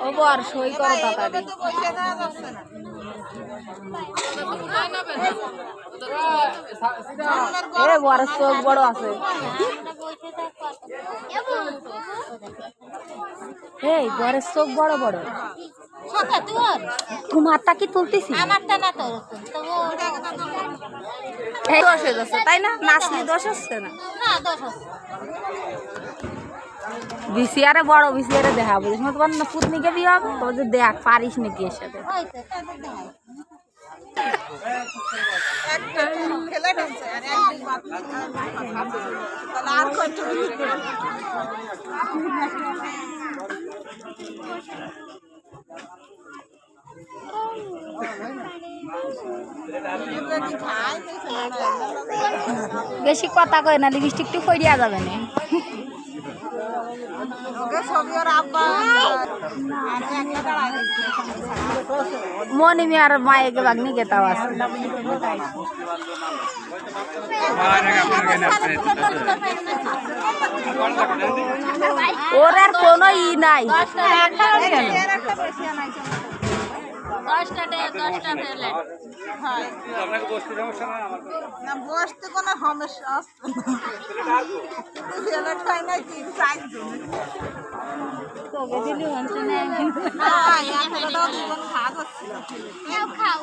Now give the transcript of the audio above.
ও বর, সই করো তাড়াতাড়ি। এ বড় চোখ বড় আছে। এই, বরের চোখ বড় বড়। তোমারটা কি তুলতেছি আমারটা না তোর দোষ হয়ে যাচ্ছে, তাই না? নাচলে দোষ হচ্ছে না? দোষ আছে। বিসিআরে বড়, বিসিআরে দেখা বুঝিস না তোমার না পুতনিকে বিয়ে হবে তো যে দেখ, পারিস নাকি এর সাথে। বেশি কথা কয় না, লিপস্টিক টু ফরিয়া যাবে না। মনি আর মায়েকে বাগনি গেতাও আছে। ওর আর কোনো ই নাই। দশটা ডে দশটা ফেলে না বসতে কোনো সমস্যা আসছে না। ছেলে খাই নাই তিন চারজন না এতটা দাও জীবন খাওয়া খাও